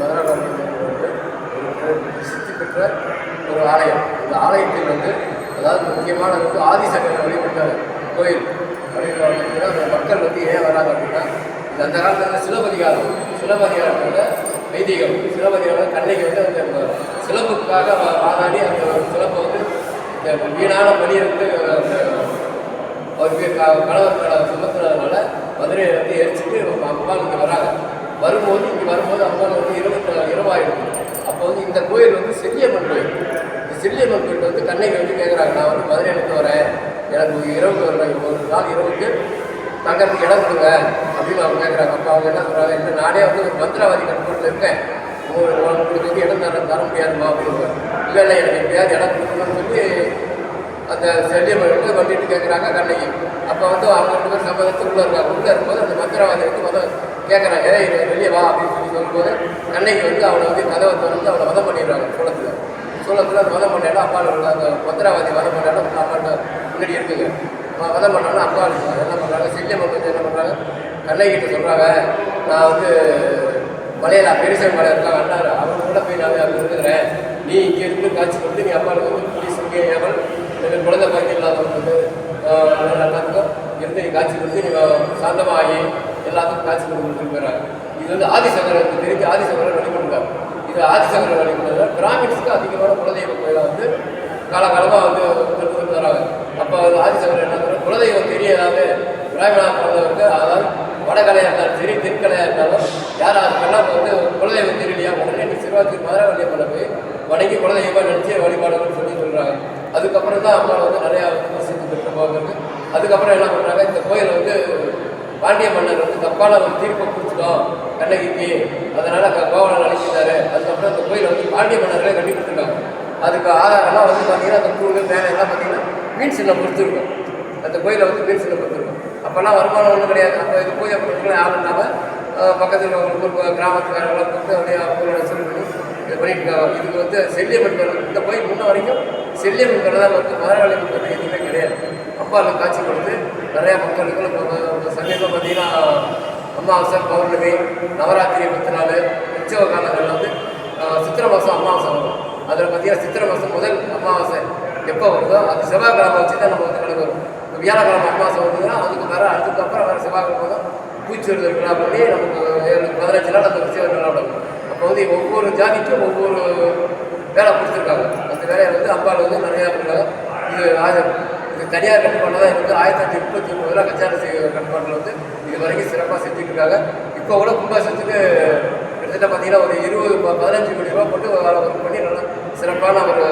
மதுராபுரம் வந்து ஒரு பெற்ற ஒரு ஆலயம். இந்த ஆலயத்தில் வந்து அதாவது முக்கியமான வந்து ஆதிசங்கர வழிபட்ட கோயில் அப்படின்னு அந்த மக்கள் வந்து ஏன் வராங்க அப்படின்னா இது அந்த காலத்தில் சிலப்பதிகாரம். சிலப்பதிகாரத்தோட வைதிகம் சிலப்பதிகாரம் கண்ணைக்கு வந்து அந்த சிலப்புக்காக வாதாடி அந்த சிலம்பை வந்து இந்த வீணான பணி வந்து அவருக்கு கணவர்களை சுமத்துறதுனால மதுரையை வந்து எரிச்சிட்டு அம்மா இங்கே வராங்க. வரும்போது இங்கே வரும்போது அம்பாள் வந்து இருபத்தி இரவாயிடும். அப்போ வந்து இந்த கோயில் வந்து செல்லியம்மன் கோயில். இந்த செல்லியம்மன் கோயில் வந்து கண்ணைக்கு வந்து கேட்குறாங்க நான் வந்து மதுரையிலேருந்து வரேன். எனக்கு இரவுக்கு இரவு வரேன் ஒரு நாள் இரவுக்கு தங்கறதுக்கு இடம் கொடுங்க அப்படின்னு அவங்க கேட்குறாங்க அப்போ அவங்க என்ன சொல்கிறாங்க இந்த நானே வந்து ஒரு மந்திரவாதி கட்டுப்பாட்டில் இருக்கேன். உங்களுக்கு உங்களுக்கு வந்து இடம் தர தர முடியாதுமா அப்படின்னு இல்லை இல்லை எனக்கு எப்படியாவது இடம் கொடுக்கணும்னு சொல்லி அந்த செல்லியம்மன் வந்து வண்டிட்டு கேட்குறாங்க கண்ணகி. அப்போ வந்து அவங்க ரெண்டு பேரும் சம்மதத்துக்கு இருக்காங்க. உள்ளே இருக்கும்போது அந்த மந்திரவாதி வந்து மொதல் கேட்குறாங்க ஏதா இது வெளியே வா அப்படின்னு சொல்லி சொல்லும்போது அன்னைக்கு வந்து அவனை வந்து கதவை திறந்து அவனை வதம் பண்ணிடுறாங்க சோளத்தில். சோளத்தில் அந்த வதம் பண்ணாலும் அப்பா அந்த மந்திரவாதி வதம் பண்ணாலும் அப்பாட்ட முன்னாடி இருக்குங்க. அவன் வதம் பண்ணாலும் அப்பா என்ன பண்ணுறாங்க செல்லியம்மன் வந்து என்ன பண்ணுறாங்க கண்ணகிட்ட சொல்கிறாங்க நான் வந்து மலையில பெருசன் மலை இருக்கா அண்ணாரு அவன் கூட போய் நான் அங்கே இருக்கிறேன் நீ இங்கே இருந்து காட்சி கொடுத்து நீ அப்பா வந்து போலீஸ் இங்கே அவள் எனக்கு குழந்தை பாக்கி இல்லாதவங்க வந்து நல்லா இருக்கும் இருந்து காட்சி கொடுத்து நீ சாந்தமாக ஆகி எல்லாத்துக்கும் காட்சி கொடுத்துட்டு போயிடறாங்க இது வந்து ஆதிசங்கரத்துக்கு தெரிஞ்சு ஆதிசங்கரன் வழிபடுறாங்க இது ஆதிசங்கரன் வழிபடுறதுல பிராமின்ஸுக்கு அதிகமான குலதெய்வ கோயிலாக வந்து காலகாலமாக வந்து திருப்பி வராங்க அப்போ வந்து ஆதிசங்கரன் என்ன சொல்றாரு, குலதெய்வம் தெரியாத பிராமணா பிறந்தவருக்கு அதாவது வடகலையாக இருந்தாலும் சரி தென்கலையாக இருந்தாலும் யார் அதுக்கெல்லாம் வந்து குலதெய்வம் தெரியலையா? உடனே நீ சிறுவாத்தி மதுரை வழியம்மனை போய் வணங்கி குலதெய்வமாக நினச்சி வழிபாடுகள்னு சொல்லி சொல்கிறாங்க அதுக்கப்புறம் தான் அம்மாவை வந்து நிறையா வந்து பிரசித்தி பெற்று போகிறது அதுக்கப்புறம் என்ன பண்ணுறாங்க இந்த கோயில் வந்து பாண்டிய மன்னர் வந்து தப்பான ஒரு தீர்ப்பை கொடுத்துட்டோம் கண்ணகிக்கு. அதனால கோவலன் அழிச்சிட்டாரு அதுக்கப்புறம் அந்த கோயில் வந்து பாண்டிய மன்னர்களே கட்டி கொடுத்துருக்காங்க. அதுக்கு ஆதாரம்லாம் வந்து பார்த்தீங்கன்னா அந்த தூள் மேலே எல்லாம் பார்த்தீங்கன்னா மீன் சின்னம் கொடுத்துருக்கோம். அந்த கோயிலை வந்து மீன் சின்னம் கொடுத்துருக்கோம். அப்போல்லாம் வருமானம் ஒன்றும் கிடையாது. அப்போ இது பூஜை பண்ணுறதுக்கு யாரும் இல்லாமல் பக்கத்தில் ஒரு ஊர் கிராமத்துக்காரங்களாம் கொடுத்து அப்படியே அவங்களோட சொல்லி பண்ணி இது பண்ணிட்டு இருக்காங்க. இதுக்கு வந்து செல்லியம்மன் இந்த கோயில் முன்ன வரைக்கும் செல்லியம்மன் கடைதான் தான் வந்து மதுரவாளி மக்கள் எதுவுமே கிடையாது. அம்பாளுக்கு காட்சி கொடுத்து நிறையா மக்களுக்கு நம்ம சமீபம் பார்த்தீங்கன்னா அமாவாசை பௌர்ணமி நவராத்திரி பத்து நாள் உற்சவ காலங்களில் வந்து சித்திரை மாதம் அமாவாசை வரும். அதில் பார்த்தீங்கன்னா சித்திரை மாதம் முதல் அமாவாசை எப்போ வருதோ அது செவ்வாய்க்கிழமை வச்சு தான் நம்ம வந்து கணக்கு வரும் இப்போ வியாழக்கிழமை அமாவாசை வந்ததுன்னா அதுக்கு வர அதுக்கப்புறம் வர செவ்வாய்க்கிழமை தான் பூச்சி விழா பண்ணி நமக்கு ஏழு பதினஞ்சு நாள் அந்த உற்சவ விழா நடக்கும். அப்போ வந்து ஒவ்வொரு ஜாதிக்கும் ஒவ்வொரு வேலை கொடுத்துருக்காங்க. வேலையை வந்து அம்பாள் வந்து நிறையா இது ஆயிரம் இது தனியார் கட்டுப்பாட்டில் தான் இருந்து ஆயிரத்தி தொள்ளாயிரத்தி முப்பத்தி ஒன்பதுல செய்ய கட்டுப்பாட்டில் வந்து இது வரைக்கும் சிறப்பாக செஞ்சுட்டு இருக்காங்க. இப்போ கூட கும்பாசத்துக்கு கிட்டத்தட்ட பார்த்தீங்கன்னா ஒரு இருபது பதினஞ்சு கோடி ரூபா போட்டு வேலை ஒர்க் பண்ணி நல்லா சிறப்பான ஒரு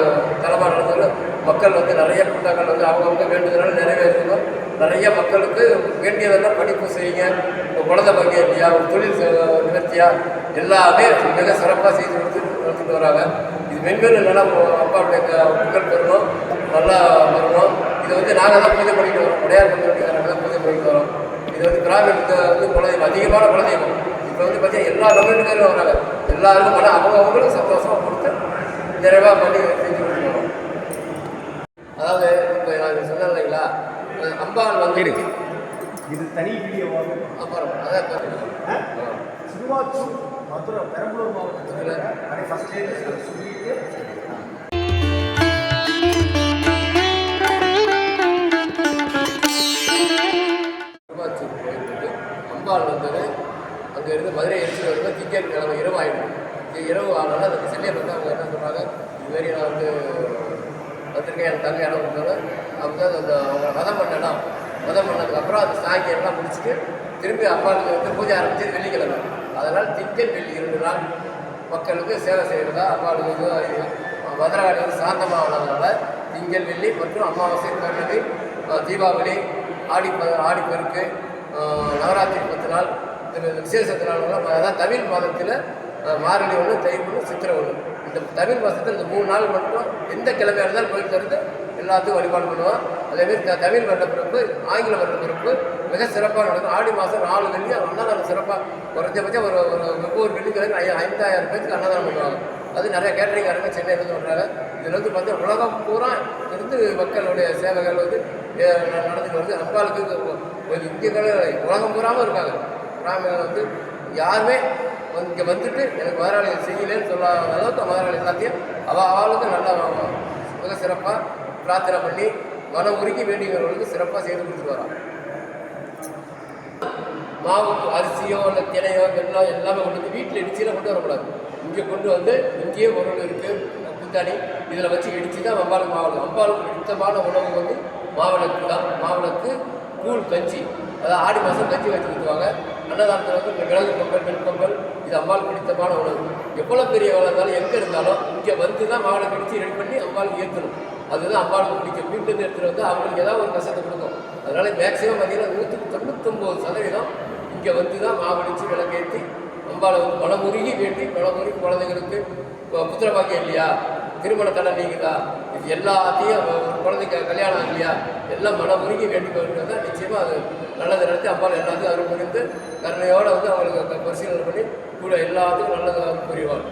தலைமை நடந்தது மக்கள் வந்து நிறைய கூட்டங்கள் வந்து அவங்கவுங்க வேண்டுதலால் நிறைவேறணும் நிறைய மக்களுக்கு வேண்டியதெல்லாம் படிப்பு செய்யுங்க. இப்போ குழந்தை பங்கேற்றியா ஒரு தொழில் நிகழ்த்தியா எல்லாமே மிக சிறப்பாக செய்து கொடுத்து நடத்திட்டு வராங்க. மென்மேலும் நல்லா அப்பாவுடைய புகழ் பெறணும். நல்லா வரணும். இதை வந்து நாங்கள் தான் பூஜை பண்ணிட்டு வரோம். உடையார் பஞ்சாயத்துக்காரங்க தான் பூஜை பண்ணிட்டு வரோம். இது வந்து கிராமத்தை வந்து குலதெய்வம். அதிகமான குலதெய்வம். இப்போ வந்து பார்த்தீங்கன்னா எல்லா கம்யூனிட்டிக்காரும் வராங்க. எல்லாருக்கும் மன அவங்க அவங்களும் சந்தோஷமாக கொடுத்து நிறைவாக பண்ணி செஞ்சு கொடுத்துருவோம் அதாவது இப்போ நான் சொன்னேன் இல்லைங்களா? அம்பாள் வந்து இது தனி வீடியோவாக அப்புறம் அதான் திருவாச்சூர் மதுரை பெரம்பலூர் மாவட்டத்தில் அதை ஃபஸ்ட்டே சொல்லிட்டு திருவாச்சூர் கோயில் அம்பாள் வந்தது அங்கே இருந்து மதுரை எரிச்சு வரும்போது திங்கள் கிழமை இரவு ஆகிடும் இரவு ஆனால் அந்த செல்லியை வந்து அவங்க என்ன சொல்கிறாங்க இதுமாரி நான் வந்து வந்திருக்கேன் எனக்கு தங்க இடம் கொடுத்தாலும் அவங்க அந்த அவங்க வதம் பண்ண இடம் வதம் பண்ணதுக்கப்புறம் அந்த சாங்கி எல்லாம் முடிச்சுட்டு திரும்பி அம்பாளுக்கு வந்து பூஜை ஆரம்பிச்சது வெள்ளிக்கிழமை. அதனால் திங்கள் வெள்ளி இரண்டு நாள் மக்களுக்கு சேவை செய்கிறதா அம்பாளுக்கு வந்து சாந்தமாக ஆனதுனால திங்கள் வெள்ளி மற்றும் அமாவாசை பிறகு தீபாவளி ஆடி ஆடிப்பருக்கு ஆடிப்பெருக்கு நவராத்திரி பத்து நாள் இந்த விசேஷத்து அதான் தமிழ் மாதத்தில் மார்கழி ஒன்று தை ஒன்று சித்திரை ஒன்று. இந்த தமிழ் மாதத்தில் இந்த மூணு நாள் மட்டும் எந்த கிழமையாக இருந்தாலும் கோயில் திறந்து எல்லாத்துக்கும் வழிபாடு பண்ணுவோம். அதேமாரி த- தமிழ் வருட பிறப்பு ஆங்கில வருட பிறப்பு மிக சிறப்பாக நடக்கும். ஆடி மாதம் நாலு வெள்ளி அன்னதானம் சிறப்பாக குறைஞ்சபட்சம் ஒரு ஒரு ஒவ்வொரு வெள்ளிக்கிழமை ஐ ஐந்தாயிரம் பேருக்கு அன்னதானம் பண்ணுவாங்க. அது நிறைய கேட்டரிங்காரங்க சென்னையிலேருந்து பண்ணுறாங்க இதில் வந்து பார்த்தீங்கன்னா உலகம் பூரா இருந்து மக்களுடைய சேவைகள் வந்து அஹ், நடந்துட்டு வருது. அம்பாளுக்கு ஒரு இந்தியர்கள் உலகம் பூராமல் இருக்காங்க. கிராமங்கள் வந்து யாருமே இங்கே வந்துட்டு எனக்கு முதலாளி செய்யலைன்னு சொல்லாத அளவுக்கு முதலாளி எல்லாத்தையும் அவள் ஆளுக்கும் நல்லா மிக சிறப்பாக பிரார்த்தனை பண்ணி மனம் உருக்கி வேண்டியவர்களுக்கு சிறப்பாக செய்து கொடுத்துட்டு வரான் மாவுக்கு அரிசியோ இல்லை தினையோ வெள்ளம் எல்லாமே கொண்டு வந்து வீட்டில் இடிச்சியில் கொண்டு வரக்கூடாது. இங்கே கொண்டு வந்து இங்கேயே உருள் இருக்குது புத்தாணி இதில் வச்சு இடித்து தான் வம்பாளுக்கு மாவு அம்பாளுக்கு பிடித்தமான உணவு வந்து மாவிளக்கு தான். மாவிளக்கு கூழ் கஞ்சி. அதாவது ஆடி மாதம் கஞ்சி வச்சு ஊற்றுவாங்க அன்னதானத்தில் வந்து இந்த விலகு பொங்கல் நெல் பொங்கல் இது அம்பாளுக்கு பிடித்தமான உணவு. எவ்வளோ பெரிய வேலை இருந்தாலும் எங்கே இருந்தாலும் இங்கே வந்து தான் மாவிளக்கு இடித்து ரெடி பண்ணி அம்பாளுக்கு ஏற்றணும் அதுதான் அம்பாளுக்கு பிடிக்கும். மீண்டும் நேரத்தில் வந்து அவங்களுக்கு ஏதாவது ஒரு கஷ்டத்தை கொடுக்கும். அதனால மேக்ஸிமம் பார்த்தீங்கன்னா நூற்றுக்கு தொண்ணூத்தொம்பது சதவீதம் இங்கே வந்து தான் மாவடிச்சு விளக்கேற்றி அம்பாளை வந்து மனமுருகி வேண்டி முருகி குழந்தைங்களுக்கு இப்போ புத்திர பாக்கியம் இல்லையா? திருமண தடை நீங்குதா? இது எல்லாத்தையும் குழந்தைக்கு கல்யாணம் இல்லையா எல்லாம் மனமுருகி வேண்டி வேண்டியது நிச்சயமாக அது நல்லது நடத்தி அம்பாள் எல்லாத்தையும் அருள் புரிந்து கருணையோடு வந்து அவங்களுக்கு பரிசீலனை பண்ணி கூட எல்லாத்துக்கும் நல்லதாக புரிவாங்க